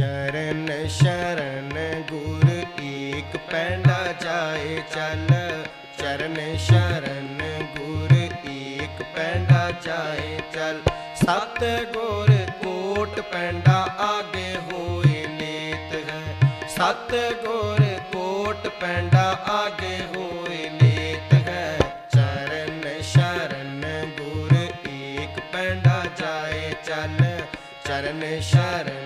ਚਰਨ ਸ਼ਰਨ ਗੁਰ ਏਕ ਪੈਂਡਾ ਜਾਏ ਚੱਲ। ਚਰਨ ਸ਼ਰਨ ਗੁਰ ਏਕ ਪੈਂਡਾ ਜਾਏ ਚੱਲ। ਸਤ ਗੁਰ ਕੋਟ ਪੈਂਡਾ ਆਗੇ ਹੋਏ ਨੇਤ ਹੈ। ਸਤ ਗੁਰ ਕੋਟ ਪੈਂਡਾ ਆਗੇ ਹੋਏ ਨੇਤ ਹੈ। ਚਰਨ ਸ਼ਰਨ ਗੁਰ ਏਕ ਪੈਂਡਾ ਜਾਏ ਚੱਲ। ਚਰਨ ਸ਼ਰਨ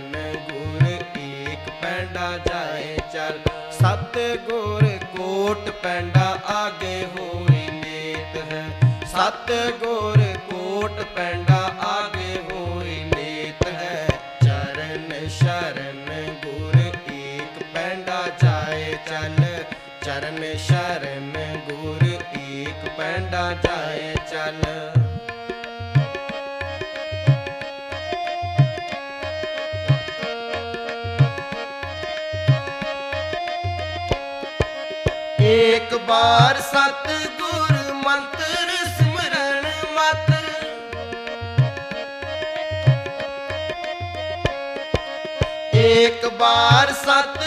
ਜਾਏ ਚੱਲ ਸਤ ਗੁਰ ਕੋਟ ਪੈਂਡਾ ਆਗੇ ਹੋਏ ਨੇਤ ਹੈ। ਸਤ ਗੁਰ ਕੋਟ ਪੈਂਡਾ ਆਗੇ ਹੋਏ ਨੇਤ ਹੈ। ਚਰਨ ਸ਼ਰਨ ਗੁਰ ਏਕ ਪੈਂਡਾ ਜਾਏ ਚੱਲ। ਚਰਨ ਸ਼ਰਨ ਗੁਰ ਏਕ ਪੈਂਡਾ ਜਾਏ ਚੱਲ। ਏਕ ਬਾਰ ਸਤ ਗੁਰ ਮੰਤਰ ਸਿਮਰਨ ਮਤ। ਏਕ ਬਾਰ ਸਤ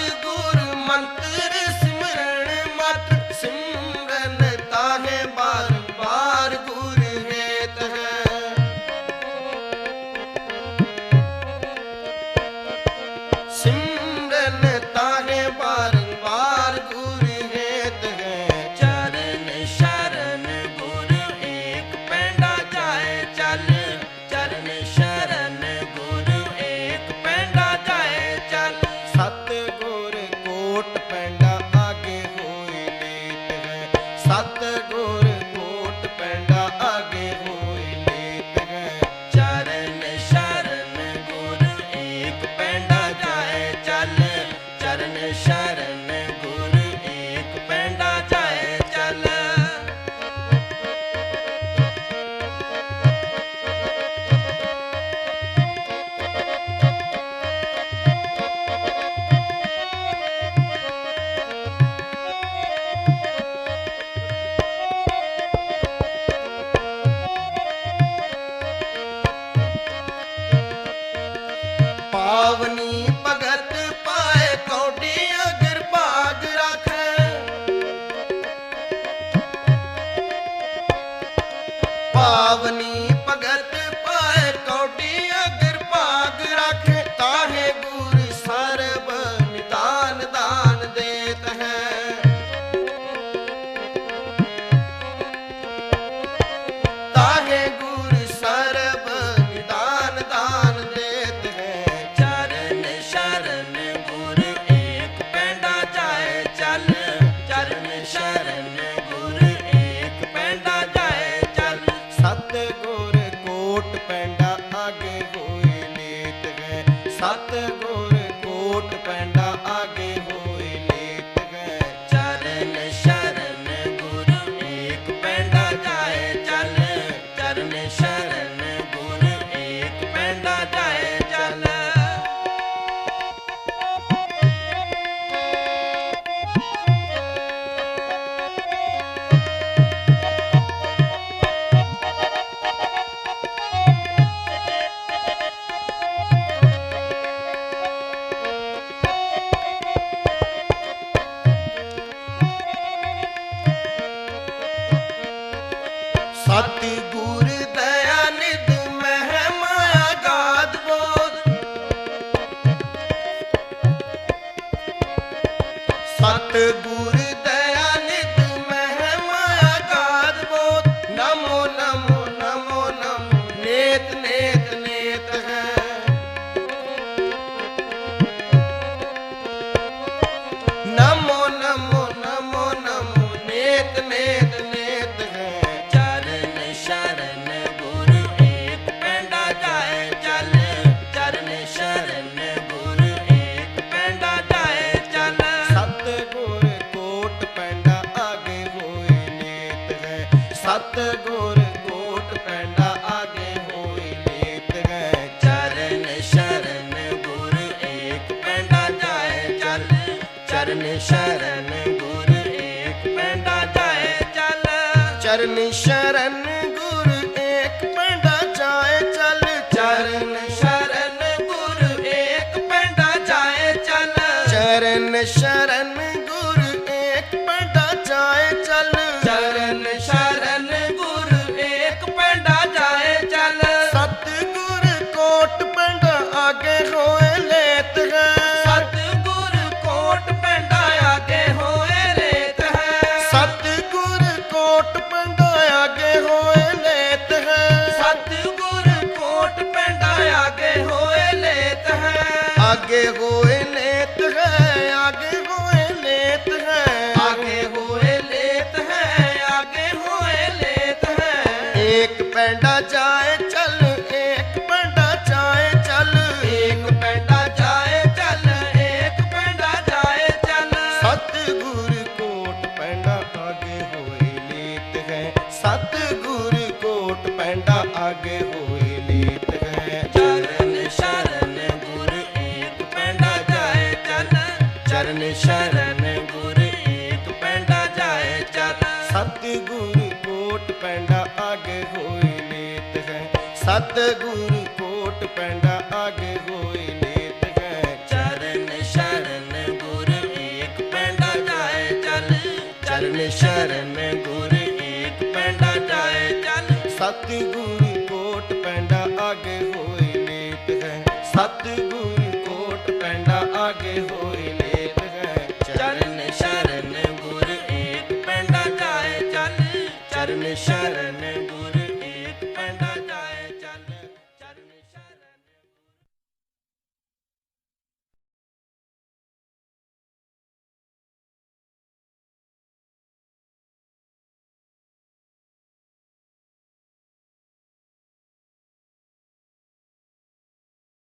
पावनी ਕੋਟ ਪੈਂਡਾ ਸਤ ਗੁਰ ਕੋਟ ਪੈਂਡਾ ਹੋਏ ਲੇਤ ਚਰਨ ਸ਼ਰਨ ਗੁਰ ਏਕ ਪੈਂਡਾ ਜਾਏ ਚੱਲ। ਚਰਨ ਸ਼ਰਨ ਗੁਰ ਏਕ ਪੈਂਡਾ ਜਾਏ ਚੱਲ। ਚਰਨ ਸ਼ਰਨ ਗੁਰ ਏਕ ਪੈਂਡਾ ਜਾਏ ਚੱਲ। ਚਰਨ ਸ਼ਰਨ ਗੁਰ ਏਕ ਪੈਂਡਾ ਜਾਏ ਚੱਲ। ਚਰਨ ਸ਼ਰਨ ਆਗੇ ਹੋਏ ਲੇਤ ਹੈ ਆਗੇ ਹੋਏ ਲੇਤ ਹੈ। ਆਗੇ ਹੋਏ ਲੇਤ ਹੈ ਆਗੇ ਹੋਏ ਲੇਤ ਹੈ। ਏਕ ਪੈਂਡਾ ਜਾਏ ਚੱਲ ਏਕ ਪੈਂਡਾ ਜਾਏ ਚੱਲ। ਏਕ ਪੈਂਡਾ ਜਾਏ ਚੱਲ ਏਕ ਪੈਂਡਾ ਜਾਏ ਚੱਲ। ਸਤਿਗੁਰ ਕੋਟ ਪੈਂਡਾ ਆਗੇ ਹੋਏ ਲੇਤ ਹੈ। ਸਤਿਗੁਰ ਕੋਟ ਪੈਂਡਾ ਆਗੇ ਹੋਏ ਸਤਿਗੁਰ ਕੋਟ ਪੈਂਡਾ ਆਗੇ ਹੋਏ ਲੇਤ ਹੈ। ਸਤਿਗੁਰ ਕੋਟ ਪੈਂਡਾ ਆਗੇ ਹੋਏ ਲੇਤ ਹੈ। ਚਰਨ ਸ਼ਰਨ ਗੁਰ ਏਕ ਪੈਂਡਾ ਜਾਏ ਚੱਲ। ਚਰਨ ਸ਼ਰਨ ਗੁਰ ਏਕ ਪੈਂਡਾ ਜਾਏ ਚੱਲ। ਸਤਿਗੁਰ ਕੋਟ ਪੈਂਡਾ ਆਗੇ ਹੋਏ ਲੇਤ ਹੈ। ਸਤਿਗੁਰ